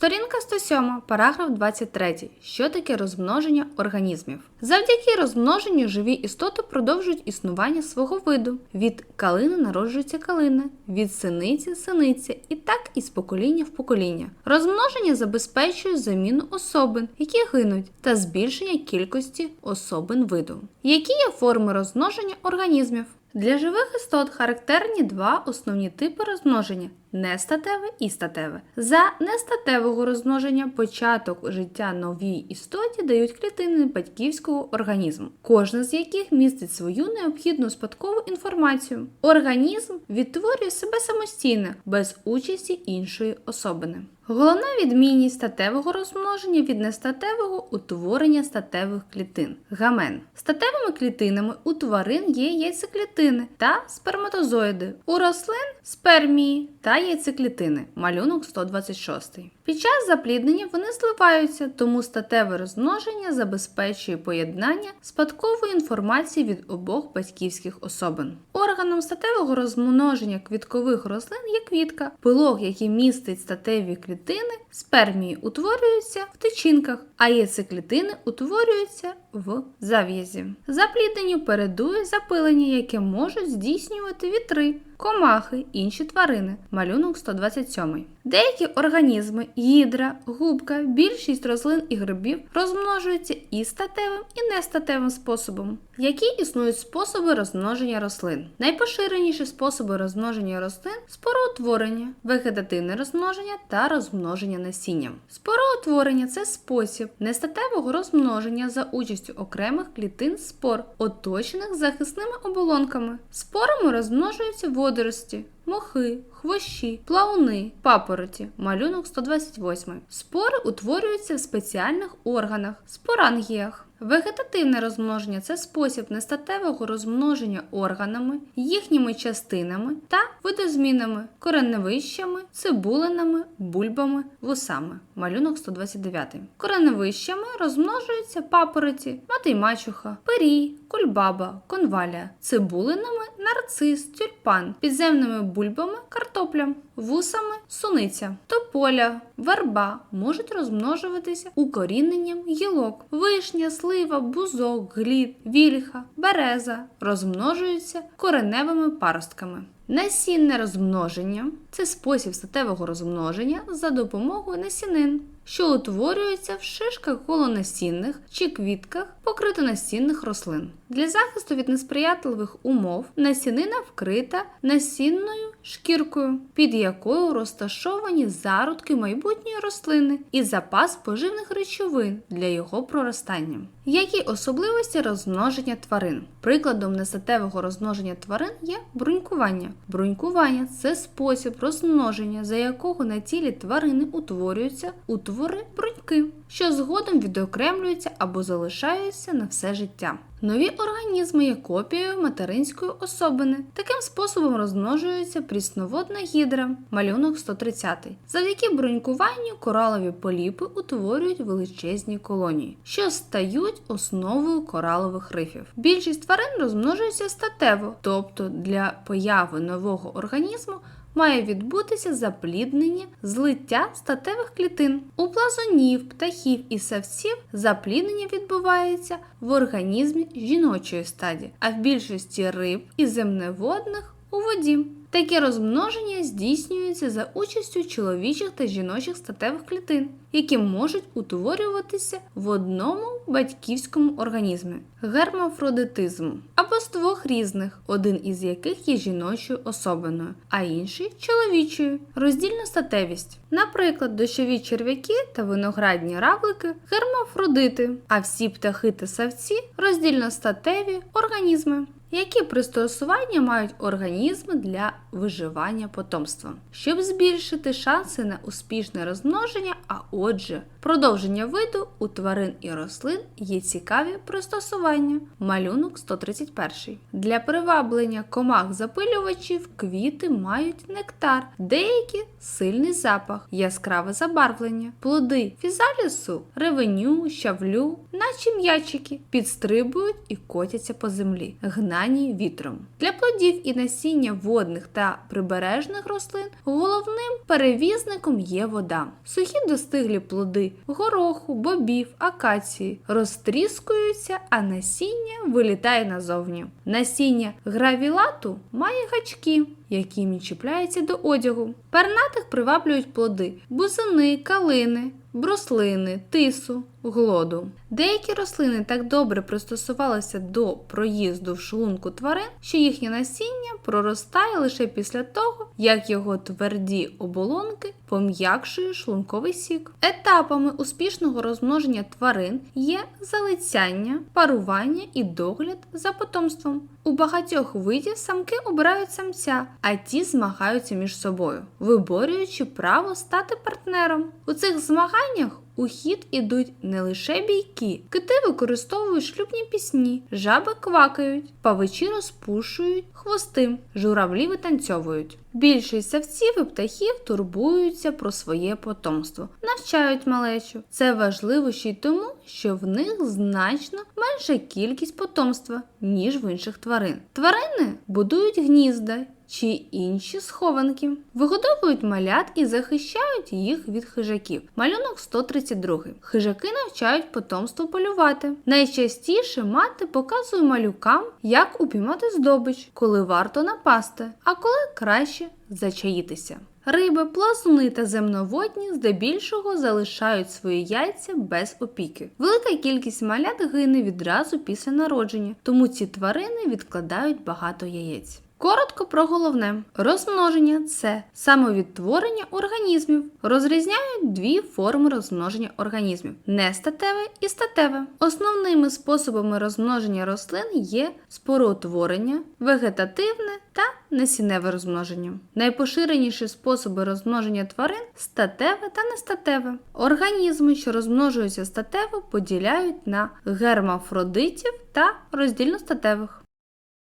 Сторінка 107, параграф 23. Що таке розмноження організмів? Завдяки розмноженню живі істоти продовжують існування свого виду. Від калини народжується калина, від синиці синиця, і так із покоління в покоління. Розмноження забезпечує заміну особин, які гинуть, та збільшення кількості особин виду. Які є форми розмноження організмів? Для живих істот характерні два основні типи розмноження нестатеве і статеве. За нестатевого розмноження початок життя новій істоті дають клітини батьківського організму, кожна з яких містить свою необхідну спадкову інформацію. Організм відтворює себе самостійно, без участі іншої особини. Головна відмінність статевого розмноження від нестатевого утворення статевих клітин. Гамен. Статевими клітинами у тварин є яйцеклітини та сперматозоїди, у рослин спермії та яйцеклітини. Малюнок 126. Під час запліднення вони зливаються, тому статеве розмноження забезпечує поєднання спадкової інформації від обох батьківських особин. Органом статевого розмноження квіткових рослин є квітка, пилок, який містить статеві клітини, спермії утворюються в тичинках, а яйцеклітини утворюються в зав'язі. Заплідненню передує запилення, яке можуть здійснювати вітри, комахи, інші тварини. Малюнок 127. Деякі організми, гідра, губка, більшість рослин і грибів розмножуються і статевим, і нестатевим способом. Які існують способи розмноження рослин? Найпоширеніші способи розмноження рослин спороутворення, вегетативне розмноження та розмноження насінням. Спороутворення це спосіб нестатевого розмноження за участю окремих клітин спор, оточених захисними оболонками. Спорами розмножуються водорості водорості. Мохи, хвощі, плауни, папороті, малюнок 128. Спори утворюються в спеціальних органах, спорангіях. Вегетативне розмноження це спосіб нестатевого розмноження органами, їхніми частинами та видозмінами, кореневищами, цибулинами, бульбами, вусами. Малюнок 129. Кореневищами розмножуються папороті, мати й мачуха, пирій, кульбаба, конвалія, цибулинами, нарцис, тюльпан, підземними бульбами, картопля, вусами, суниця, тополя, верба можуть розмножуватися укоріненням гілок, вишня, слива, бузок, глід, вільха, береза розмножуються кореневими паростками. Насінне розмноження це спосіб статевого розмноження за допомогою насінин, що утворюються в шишках голонасінних чи квітках покритонасінних рослин. Для захисту від несприятливих умов насінина вкрита насінною шкіркою, під якою розташовані зародки майбутньої рослини і запас поживних речовин для його проростання. Які особливості розмноження тварин? Прикладом нестатевого розмноження тварин є брунькування. Брунькування це спосіб розмноження, за якого на тілі тварини утворюються утвори бруньки, що згодом відокремлюються або залишаються на все життя. Нові організми є копією материнської особини. Таким способом розмножується прісноводна гідра, малюнок 130. Завдяки брунькуванню коралові поліпи утворюють величезні колонії, що стають основою коралових рифів. Більшість тварин розмножуються статево, тобто для появи нового організму має відбутися запліднення злиття статевих клітин. У плазунів, птахів і савців запліднення відбувається в організмі жіночої стадії, а в більшості риб і земноводних у воді. Таке розмноження здійснюється за участю чоловічих та жіночих статевих клітин, які можуть утворюватися в одному батьківському організмі гермафродитизм або з двох різних, один із яких є жіночою особиною, а інший чоловічою. Роздільна статевість. Наприклад, дощові черв'яки та виноградні равлики гермафродити, а всі птахи та савці роздільностатеві організми. Які пристосування мають організми для виживання потомства, щоб збільшити шанси на успішне розмноження, а отже, продовження виду у тварин і рослин є цікаві пристосування. Малюнок 131. Для приваблення комах запилювачів квіти мають нектар, деякі сильний запах, яскраве забарвлення, плоди фізалісу, ревеню, щавлю, наче м'ячики, підстрибують і котяться по землі. Гна згнані вітром. Для плодів і насіння водних та прибережних рослин головним перевізником є вода. Сухі достиглі плоди гороху, бобів, акації розтріскуються, а насіння вилітає назовні. Насіння гравілату має гачки, якими чіпляються до одягу. Пернатих приваблюють плоди бузини, калини, бруслини, тису, глоду. Деякі рослини так добре пристосувалися до проїзду в шлунку тварин, що їхнє насіння проростає лише після того, як його тверді оболонки пом'якшує шлунковий сік. Етапами успішного розмноження тварин є залицяння, парування і догляд за потомством. У багатьох видів самки обирають самця, а ті змагаються між собою, виборюючи право стати партнером. У цих змаганнях у хід ідуть не лише бійки, кити використовують шлюбні пісні, жаби квакають, павичі розпушують хвости, журавлі витанцьовують. Більшість савців і птахів турбуються про своє потомство, навчають малечу. Це важливо ще й тому, що в них значно менша кількість потомства, ніж в інших тварин. Тварини будують гнізда чи інші схованки, вигодовують малят і захищають їх від хижаків. Малюнок 132. Хижаки навчають потомство полювати. Найчастіше мати показує малюкам, як упіймати здобич, коли варто напасти, а коли краще зачаїтися. Риби, плазуни та земноводні здебільшого залишають свої яйця без опіки. Велика кількість малят гине відразу після народження, тому ці тварини відкладають багато яєць. Коротко про головне: розмноження це самовідтворення організмів. Розрізняють дві форми розмноження організмів: нестатеве і статеве. Основними способами розмноження рослин є спороутворення, вегетативне та насінневе розмноження. Найпоширеніші способи розмноження тварин статеве та нестатеве. Організми, що розмножуються статево, поділяють на гермафродитів та роздільностатевих.